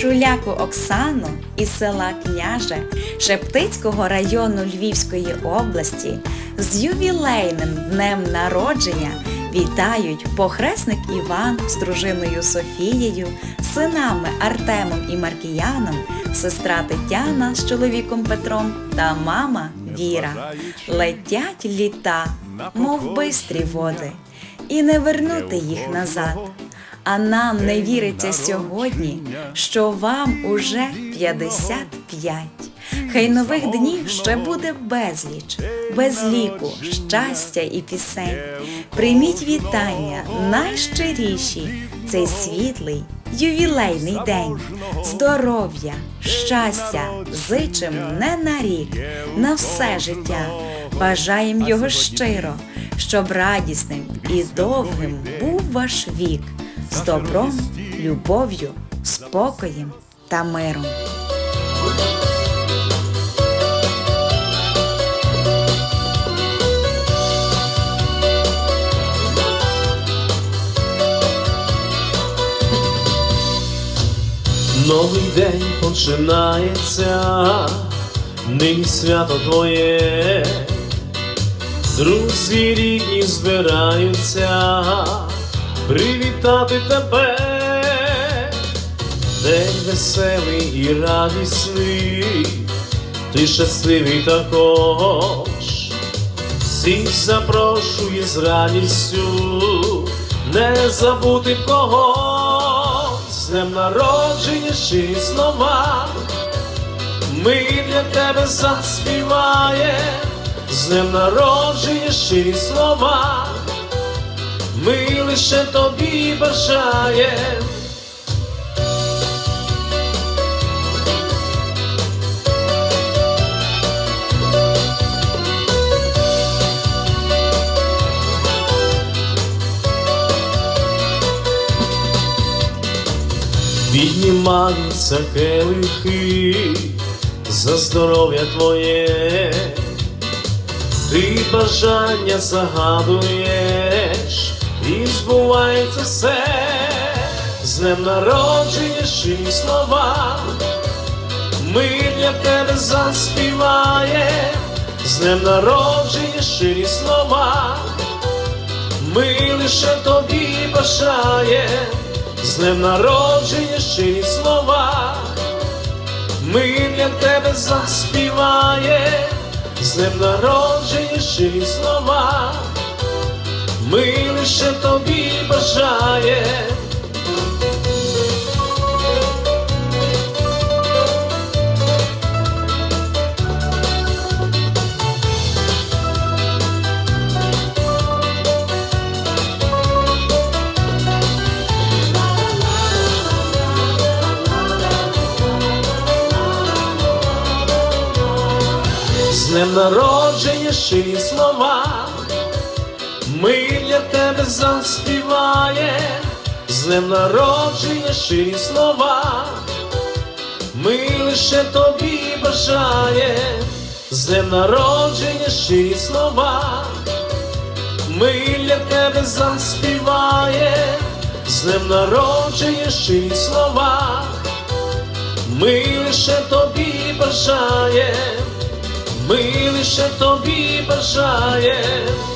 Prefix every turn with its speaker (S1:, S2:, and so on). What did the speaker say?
S1: Шуляку Оксану із села Княже Шептицького району Львівської області з ювілейним днем народження вітають похресник Іван з дружиною Софією, синами Артемом і Маркіяном, сестра Тетяна з чоловіком Петром та мама Віра. Летять літа, мов бистрі води, і не вернути їх назад. А нам не віриться сьогодні, що вам уже 55. Хай нових днів ще буде безліч, без ліку, щастя і пісень. Прийміть вітання найщиріші, цей світлий ювілейний день. Здоров'я, щастя, зичим не на рік, на все життя. Бажаєм його щиро, щоб радісним і довгим був ваш вік з добром, любов'ю, спокоєм та миром.
S2: Новий день починається, нині свято твоє, друзі рідні збираються привітати тебе, день веселий і радісний, ти щасливий також, всіх запрошує з радістю, не забути когось, з днем народження щирі слова, ми для тебе заспіває, з днем народження щирі слова, ми лише тобі бажаєм. Піднімаються келихи за здоров'я твоє, ти бажання загадуєш, і збувається все, з днем народження щирі слова, ми для тебе заспіваємо, з днем народження щирі слова, ми лише тобі бажаємо з днем народження щирі слова, ми для тебе заспіває, з днем народження щирі слова, ми лише тобі бажає. З днем народження щирі слова, ми для тебе заспіває, з днем народження щирі слова, ми лише тобі бажає, з днем народження щирі слова, ми для тебе заспіває, з днем народження щирі слова, ми лише тобі бажає. Ми лише тобі бажаєм